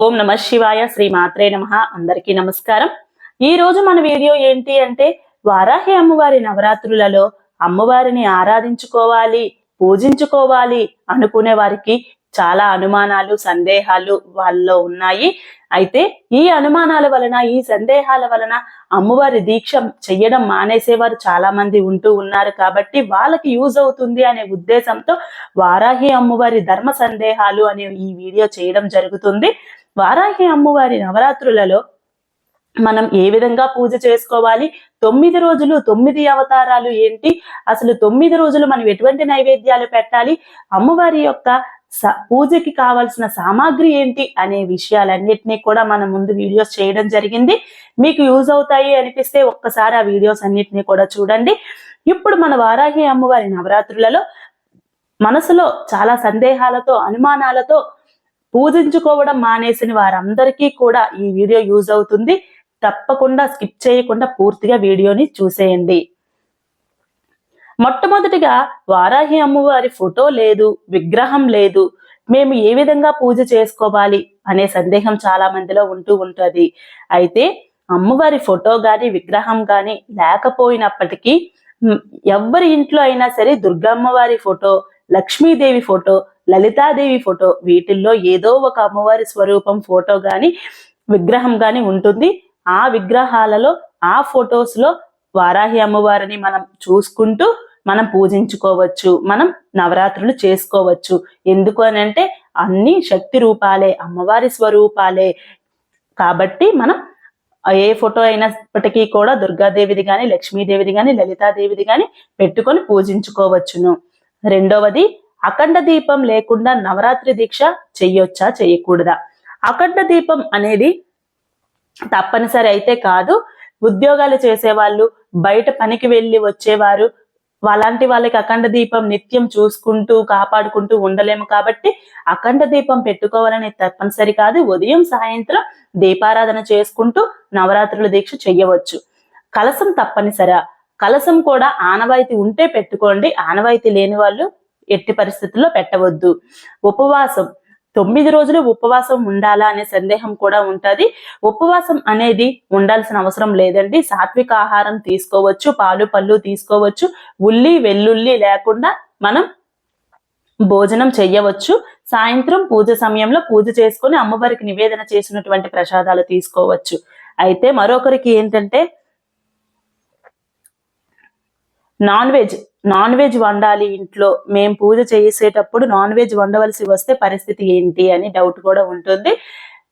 ఓం నమ శివాయ శ్రీ మాత్రే నమ. అందరికీ నమస్కారం. ఈ రోజు మన వీడియో ఏంటి అంటే వారాహి అమ్మవారి నవరాత్రులలో అమ్మవారిని ఆరాధించుకోవాలి పూజించుకోవాలి అనుకునే వారికి చాలా అనుమానాలు సందేహాలు వాళ్ళలో ఉన్నాయి. అయితే ఈ అనుమానాల వలన ఈ సందేహాల వలన అమ్మవారి దీక్ష చెయ్యడం మానేసేవారు చాలా మంది ఉంటూ ఉన్నారు. కాబట్టి వాళ్ళకి యూజ్ అవుతుంది అనే ఉద్దేశంతో వారాహి అమ్మవారి ధర్మ సందేహాలు అనే ఈ వీడియో చేయడం జరుగుతుంది. వారాహి అమ్మవారి నవరాత్రులలో మనం ఏ విధంగా పూజ చేసుకోవాలి? తొమ్మిది రోజులు తొమ్మిది అవతారాలు ఏంటి? అసలు తొమ్మిది రోజులు మనం ఎటువంటి నైవేద్యాలు పెట్టాలి? అమ్మవారి యొక్క పూజకి కావాల్సిన సామాగ్రి ఏంటి? అనే విషయాలన్నిటినీ కూడా మనం ముందు వీడియోస్ చేయడం జరిగింది. మీకు యూజ్ అవుతాయి అనిపిస్తే ఒక్కసారి ఆ వీడియోస్ అన్నిటినీ కూడా చూడండి. ఇప్పుడు మన వారాహి అమ్మవారి నవరాత్రులలో మనసులో చాలా సందేహాలతో అనుమానాలతో పూజించుకోవడం మానేసిన వారందరికీ కూడా ఈ వీడియో యూజ్ అవుతుంది. తప్పకుండా స్కిప్ చేయకుండా పూర్తిగా వీడియోని చూసేయండి. మొట్టమొదటిగా వారాహి అమ్మవారి ఫోటో లేదు విగ్రహం లేదు. మేము ఏ విధంగా పూజ చేసుకోవాలి అనే సందేహం చాలా మందిలో ఉంటూ ఉంటుంది. అయితే అమ్మవారి ఫోటో గాని విగ్రహం గాని లేకపోయినప్పటికీ ఎవరి ఎవ్వరి ఇంట్లో అయినా సరే దుర్గమ్మవారి photo Lakshmidevi photo Lalitadevi photo వీటిల్లో ఏదో ఒక అమ్మవారి స్వరూపం ఫోటో గాని విగ్రహం గాని ఉంటుంది. ఆ విగ్రహాలలో ఆ ఫొటోస్లో వారాహి అమ్మవారిని మనం చూసుకుంటూ మనం పూజించుకోవచ్చు. మనం నవరాత్రులు చేసుకోవచ్చు. ఎందుకు అని అంటే అన్ని శక్తి రూపాలే అమ్మవారి స్వరూపాలే. కాబట్టి మనం ఏ ఫోటో అయినప్పటికీ కూడా దుర్గాదేవిది కానీ లక్ష్మీదేవిది కానీ లలితాదేవిది కానీ పెట్టుకొని పూజించుకోవచ్చును. రెండవది అఖండ దీపం లేకుండా నవరాత్రి దీక్ష చెయ్యొచ్చా చెయ్యకూడదా? అఖండ దీపం అనేది తప్పనిసరి అయితే కాదు. ఉద్యోగాలు చేసేవాళ్ళు బయట పనికి వెళ్ళి వచ్చేవారు అలాంటి వాళ్ళకి అఖండ దీపం నిత్యం చూసుకుంటూ కాపాడుకుంటూ ఉండలేము కాబట్టి అఖండ దీపం పెట్టుకోవాలని తప్పనిసరి కాదు. ఉదయం సాయంత్రం దీపారాధన చేసుకుంటూ నవరాత్రుల దీక్ష చెయ్యవచ్చు. కలసం తప్పనిసరా. కలసం కూడా ఆనవాయితీ ఉంటే పెట్టుకోండి. ఆనవాయితీ లేని వాళ్ళు ఎట్టి పరిస్థితుల్లో పెట్టవద్దు. ఉపవాసం తొమ్మిది రోజులు ఉపవాసం ఉండాలా అనే సందేహం కూడా ఉంటుంది. ఉపవాసం అనేది ఉండాల్సిన అవసరం లేదండి. సాత్విక ఆహారం తీసుకోవచ్చు పాలు పళ్ళు తీసుకోవచ్చు ఉల్లి వెల్లుల్లి లేకుండా మనం భోజనం చెయ్యవచ్చు. సాయంత్రం పూజ సమయంలో పూజ చేసుకుని అమ్మవారికి నివేదన చేసినటువంటి ప్రసాదాలు తీసుకోవచ్చు. అయితే మరొకరికి ఏంటంటే నాన్ వెజ్ నాన్ వెజ్ వండాలి ఇంట్లో. మేము పూజ చేసేటప్పుడు నాన్ వెజ్ వండవలసి వస్తే పరిస్థితి ఏంటి అని డౌట్ కూడా ఉంటుంది.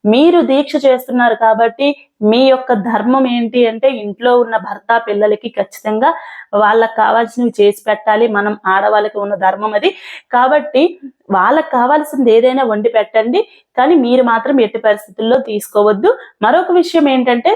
మీరు దీక్ష చేస్తున్నారు కాబట్టి మీ యొక్క ధర్మం ఏంటి అంటే ఇంట్లో ఉన్న భర్త పిల్లలకి ఖచ్చితంగా వాళ్ళకి కావాల్సినవి చేసి పెట్టాలి. మనం ఆడవాళ్ళకి ఉన్న ధర్మం అది. కాబట్టి వాళ్ళకి కావాల్సింది ఏదైనా వండి పెట్టండి. కానీ మీరు మాత్రం ఎట్టి పరిస్థితుల్లో తీసుకోవద్దు. మరొక విషయం ఏంటంటే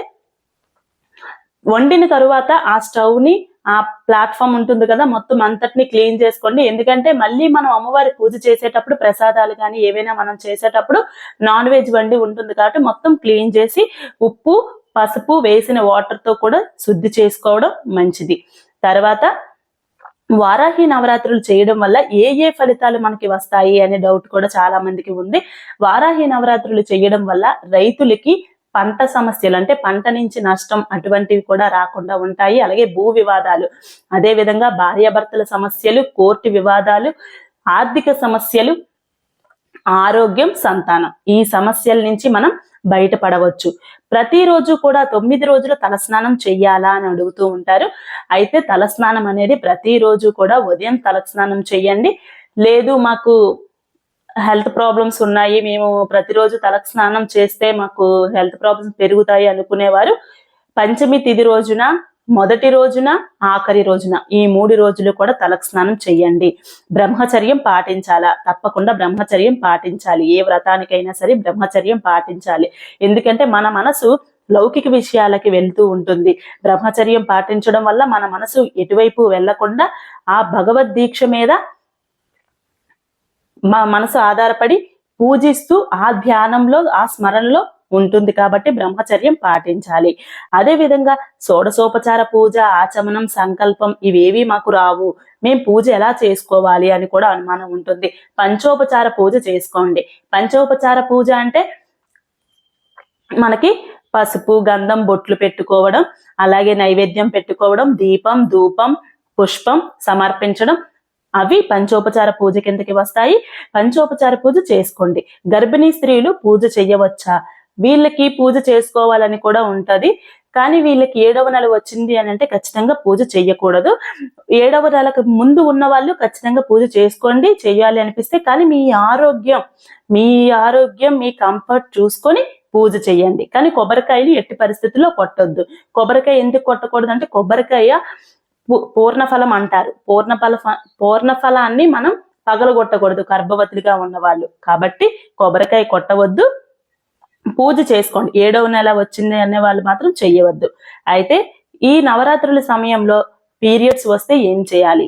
వండిన తరువాత ఆ స్టవ్ని ఆ ప్లాట్ఫామ్ ఉంటుంది కదా మొత్తం అంతటిని క్లీన్ చేసుకోండి. ఎందుకంటే మళ్ళీ మనం అమ్మవారి పూజ చేసేటప్పుడు ప్రసాదాలు కానీ ఏవైనా మనం చేసేటప్పుడు నాన్ వెజ్ వండి ఉంటుంది కాబట్టి మొత్తం క్లీన్ చేసి ఉప్పు పసుపు వేసిన వాటర్తో కూడా శుద్ధి చేసుకోవడం మంచిది. తర్వాత వారాహి నవరాత్రులు చేయడం వల్ల ఏ ఏ ఫలితాలు మనకి వస్తాయి అనే డౌట్ కూడా చాలా మందికి ఉంది. వారాహి నవరాత్రులు చేయడం వల్ల రైతులకి పంట సమస్యలు అంటే పంట నుంచి నష్టం అటువంటివి కూడా రాకుండా ఉంటాయి. అలాగే భూ వివాదాలు అదే విధంగా భార్యాభర్తల సమస్యలు కోర్టు వివాదాలు ఆర్థిక సమస్యలు ఆరోగ్యం సంతానం ఈ సమస్యల నుంచి మనం బయటపడవచ్చు. ప్రతిరోజు కూడా తొమ్మిది రోజులు తలస్నానం చెయ్యాలా అని అడుగుతూ ఉంటారు. అయితే తలస్నానం అనేది ప్రతిరోజు కూడా ఉదయం తలస్నానం చెయ్యండి. లేదు మాకు హెల్త్ ప్రాబ్లమ్స్ ఉన్నాయి. మేము ప్రతిరోజు తలకు స్నానం చేస్తే మాకు హెల్త్ ప్రాబ్లమ్స్ పెరుగుతాయి అనుకునేవారు. పంచమి తిది రోజున మొదటి రోజున ఆఖరి రోజున ఈ మూడు రోజులు కూడా తలకు స్నానం చెయ్యండి. బ్రహ్మచర్యం పాటించాలా? తప్పకుండా బ్రహ్మచర్యం పాటించాలి. ఏ వ్రతానికైనా సరే బ్రహ్మచర్యం పాటించాలి. ఎందుకంటే మన మనసు లౌకిక విషయాలకి వెళ్తూ ఉంటుంది. బ్రహ్మచర్యం పాటించడం వల్ల మన మనసు ఎటువైపు వెళ్ళకుండా ఆ భగవద్ దీక్ష మీద మా మనసు ఆధారపడి పూజిస్తూ ఆ ధ్యానంలో ఆ స్మరణలో ఉంటుంది కాబట్టి బ్రహ్మచర్యం పాటించాలి. అదే విధంగా షోడశోపచార పూజ ఆచమనం సంకల్పం ఇవేవి మాకు రావు. మేము పూజ ఎలా చేసుకోవాలి అని కూడా అనుమానం ఉంటుంది. పంచోపచార పూజ చేసుకోండి. పంచోపచార పూజ అంటే మనకి పసుపు గంధం బొట్లు పెట్టుకోవడం అలాగే నైవేద్యం పెట్టుకోవడం దీపం ధూపం పుష్పం సమర్పించడం అవి పంచోపచార పూజ కిందకి వస్తాయి. పంచోపచార పూజ చేసుకోండి. గర్భిణీ స్త్రీలు పూజ చెయ్యవచ్చా? వీళ్ళకి పూజ చేసుకోవాలని కూడా ఉంటది. కానీ వీళ్ళకి ఏడవ నెల వచ్చింది అని అంటే ఖచ్చితంగా పూజ చేయకూడదు ఏడవ నెలకు ముందు ఉన్న వాళ్ళు ఖచ్చితంగా పూజ చేసుకోండి చేయాలి అనిపిస్తే కానీ మీ ఆరోగ్యం మీ ఆరోగ్యం మీ కంఫర్ట్ చూసుకొని పూజ చేయండి కానీ కొబ్బరికాయలు ఎట్టి పరిస్థితుల్లో కొట్టొద్దు. కొబ్బరికాయ ఎందుకు కొట్టకూడదు అంటే కొబ్బరికాయ పూర్ణఫలం అంటారు. పూర్ణఫల పూర్ణఫలాన్ని మనం పగలగొట్టకూడదు గర్భవతులుగా ఉన్నవాళ్ళు. కాబట్టి కొబ్బరికాయ కొట్టవద్దు. పూజ చేసుకోండి. ఏడవ నెల వచ్చింది అనే వాళ్ళు మాత్రం చెయ్యవద్దు. అయితే ఈ నవరాత్రుల సమయంలో పీరియడ్స్ వస్తే ఏం చేయాలి?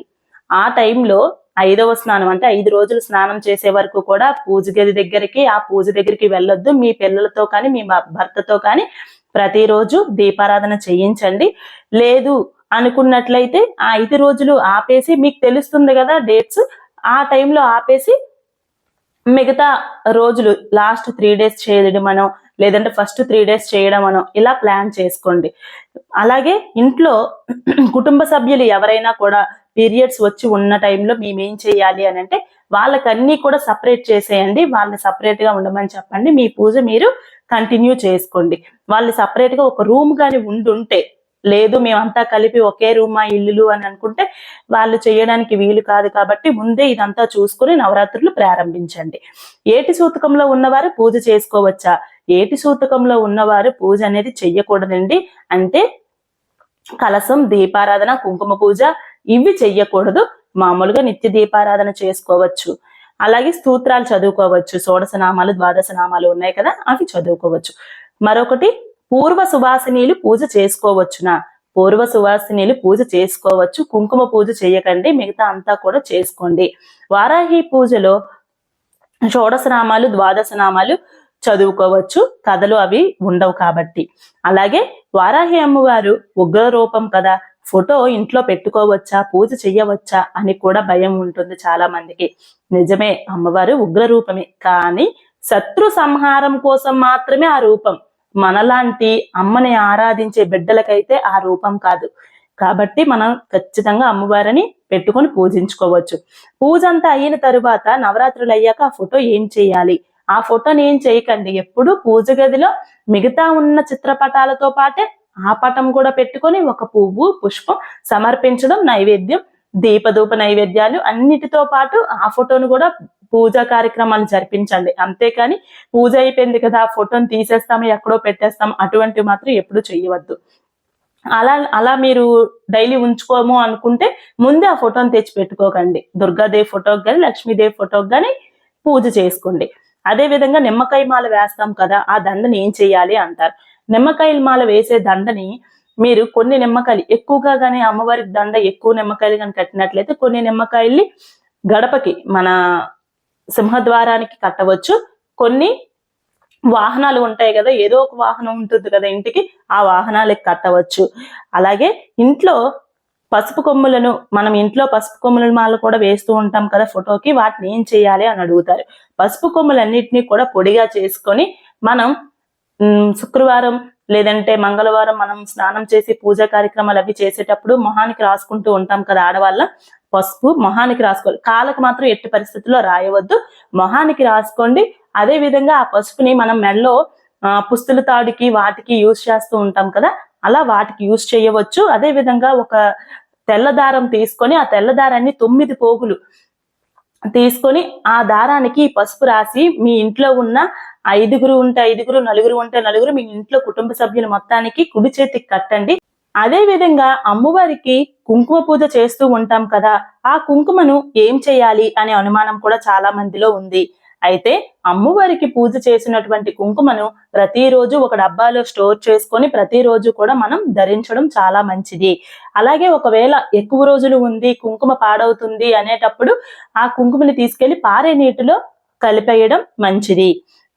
ఆ టైంలో ఐదవ స్నానం అంటే ఐదు రోజులు స్నానం చేసే వరకు కూడా పూజ గది దగ్గరికి ఆ పూజ దగ్గరికి వెళ్ళొద్దు. మీ పిల్లలతో కానీ మీ భర్తతో కానీ ప్రతిరోజు దీపారాధన చేయించండి. లేదు అనుకున్నట్లయితే ఆ ఐదు రోజులు ఆపేసి మీకు తెలుస్తుంది కదా డేట్స్ ఆ టైంలో ఆపేసి మిగతా రోజులు లాస్ట్ త్రీ డేస్ చేయడం అనో లేదంటే ఫస్ట్ త్రీ డేస్ చేయడం అనో ఇలా ప్లాన్ చేసుకోండి. అలాగే ఇంట్లో కుటుంబ సభ్యులు ఎవరైనా కూడా పీరియడ్స్ వచ్చి ఉన్న టైంలో మేము ఏం చేయాలి అని అంటే వాళ్ళకన్నీ కూడా సపరేట్ చేసేయండి. వాళ్ళని సపరేట్గా ఉండమని చెప్పండి. మీ పూజ మీరు కంటిన్యూ చేసుకోండి. వాళ్ళు సపరేట్గా ఒక రూమ్ కానీ ఉండుంటే లేదు మేమంతా కలిపి ఒకే రూమ్ మా ఇల్లులు అని అనుకుంటే వాళ్ళు చేయడానికి వీలు కాదు కాబట్టి ముందే ఇదంతా చూసుకుని నవరాత్రులు ప్రారంభించండి. ఏటి సూతకంలో ఉన్నవారు పూజ చేసుకోవచ్చా? ఏటి సూతకంలో ఉన్నవారు పూజ అనేది చెయ్యకూడదండి అంటే కలసం దీపారాధన కుంకుమ పూజ ఇవి చెయ్యకూడదు. మామూలుగా నిత్య దీపారాధన చేసుకోవచ్చు. అలాగే స్తోత్రాలు చదువుకోవచ్చు. షోడశనామాలు ద్వాదశనామాలు ఉన్నాయి కదా అవి చదువుకోవచ్చు. మరొకటి పూర్వ సువాసినీలు పూజ చేసుకోవచ్చునా? పూర్వ సువాసినీలు పూజ చేసుకోవచ్చు. కుంకుమ పూజ చేయకండి. మిగతా అంతా కూడా చేసుకోండి. వారాహి పూజలో షోడశనామాలు ద్వాదశనామాలు చదువుకోవచ్చు. కథలు అవి ఉండవు కాబట్టి. అలాగే వారాహి అమ్మవారు ఉగ్ర రూపం కదా. ఫోటో ఇంట్లో పెట్టుకోవచ్చా? పూజ చెయ్యవచ్చా? అని కూడా భయం ఉంటుంది చాలా మందికి. నిజమే అమ్మవారు ఉగ్ర రూపమే. కానీ శత్రు సంహారం కోసం మాత్రమే ఆ రూపం. మనలాంటి అమ్మని ఆరాధించే బిడ్డలకైతే ఆ రూపం కాదు. కాబట్టి మనం ఖచ్చితంగా అమ్మవారిని పెట్టుకొని పూజించుకోవచ్చు. పూజ అంతా అయిన తరువాత నవరాత్రులు అయ్యాక ఆ ఫోటో ఏం చేయాలి? ఆ ఫోటోని ఏం చేయకండి? ఎప్పుడు పూజ గదిలో మిగతా ఉన్న చిత్రపటాలతో పాటే ఆ పటం కూడా పెట్టుకొని ఒక పువ్వు పుష్పం సమర్పించడం నైవేద్యం దీపధూప నైవేద్యాలు అన్నిటితో పాటు ఆ ఫోటోను కూడా పూజా కార్యక్రమాలు జరిపించండి. అంతేకాని పూజ అయిపోయింది కదా ఆ ఫోటోని తీసేస్తాము ఎక్కడో పెట్టేస్తాం అటువంటివి మాత్రం ఎప్పుడు చేయవద్దు అలా అలా మీరు డైలీ ఉంచుకోము అనుకుంటే ముందే ఆ ఫోటోని తెచ్చి పెట్టుకోకండి. దుర్గాదేవి ఫోటోకి కానీ లక్ష్మీదేవి ఫోటోకి కానీ పూజ చేసుకోండి. అదే విధంగా నిమ్మకాయ మాల వేస్తాం కదా ఆ దండని ఏం చేయాలి అంటారు. నిమ్మకాయల మాల వేసే దండని మీరు కొన్ని నిమ్మకాయలు ఎక్కువగా కానీ అమ్మవారి దండ ఎక్కువ నిమ్మకాయలు కానీ కట్టినట్లయితే కొన్ని నిమ్మకాయల్ని గడపకి మన సింహద్వారానికి కట్టవచ్చు. కొన్ని వాహనాలు ఉంటాయి కదా ఏదో ఒక వాహనం ఉంటుంది కదా ఇంటికి ఆ వాహనాలకి కట్టవచ్చు. అలాగే ఇంట్లో పసుపు కొమ్ములను మనం ఇంట్లో పసుపు కొమ్ముల మాల కూడా వేస్తూ ఉంటాం కదా ఫోటోకి వాటిని ఏం చేయాలి అని అడుగుతారు. పసుపు కొమ్ములన్నిటినీ కూడా పొడిగా చేసుకొని మనం శుక్రవారం లేదంటే మంగళవారం మనం స్నానం చేసి పూజా కార్యక్రమాలు అవి చేసేటప్పుడు మొహానికి రాసుకుంటూ ఉంటాం కదా ఆడవాళ్ళ. పసుపు మొహానికి రాసుకోవాలి. కాళ్ళకు మాత్రం ఎట్టి పరిస్థితుల్లో రాయవద్దు. మొహానికి రాసుకోండి. అదే విధంగా ఆ పసుపుని మనం మెడలో పుస్తుల తాడుకి వాటికి యూజ్ చేస్తూ ఉంటాం కదా. అలా వాటికి యూజ్ చేయవచ్చు. అదే విధంగా ఒక తెల్ల దారం తీసుకొని ఆ తెల్ల దారాన్ని తొమ్మిది పోగులు తీసుకొని ఆ దారానికి పసుపు రాసి మీ ఇంట్లో ఉన్న ఐదుగురు ఉంటే ఐదుగురు నలుగురు ఉంటే నలుగురు మీ ఇంట్లో కుటుంబ సభ్యులు మొత్తానికి కుడి చేతికి కట్టండి. అదే విధంగా అమ్మవారికి కుంకుమ పూజ చేస్తూ ఉంటాం కదా ఆ కుంకుమను ఏం చేయాలి అనే అనుమానం కూడా చాలా మందిలో ఉంది. అయితే అమ్మవారికి పూజ చేసినటువంటి కుంకుమను ప్రతిరోజు ఒక డబ్బాలో స్టోర్ చేసుకొని ప్రతిరోజు కూడా మనం ధరించడం చాలా మంచిది. అలాగే ఒకవేళ ఎక్కువ రోజులు ఉంది కుంకుమ పాడవుతుంది అనేటప్పుడు ఆ కుంకుమని తీసుకెళ్ళి పారే నీటిలో కలిపేయడం మంచిది.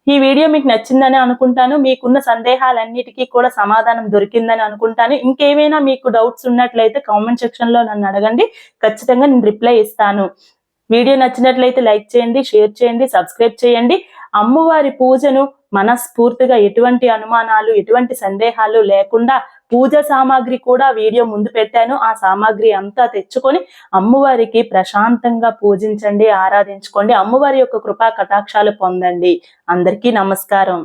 ఈ వీడియో మీకు నచ్చిందని అనుకుంటాను. మీకున్న సందేహాలన్నిటికీ కూడా సమాధానం దొరికిందని అనుకుంటాను. ఇంకేమైనా మీకు డౌట్స్ ఉన్నట్లయితే కామెంట్ సెక్షన్లో నన్ను అడగండి. ఖచ్చితంగా నేను రిప్లై ఇస్తాను. వీడియో నచ్చినట్లయితే లైక్ చేయండి షేర్ చేయండి సబ్స్క్రైబ్ చేయండి. అమ్మవారి పూజను మనస్ఫూర్తిగా ఎటువంటి అనుమానాలు ఎటువంటి సందేహాలు లేకుండా పూజ సామాగ్రి కూడా వీడియో ముందు పెట్టాను. ఆ సామాగ్రి అంతా తెచ్చుకొని అమ్మవారికి ప్రశాంతంగా పూజించండి ఆరాధించుకోండి. అమ్మవారి యొక్క కృపా కటాక్షాలు పొందండి. అందరికీ నమస్కారం.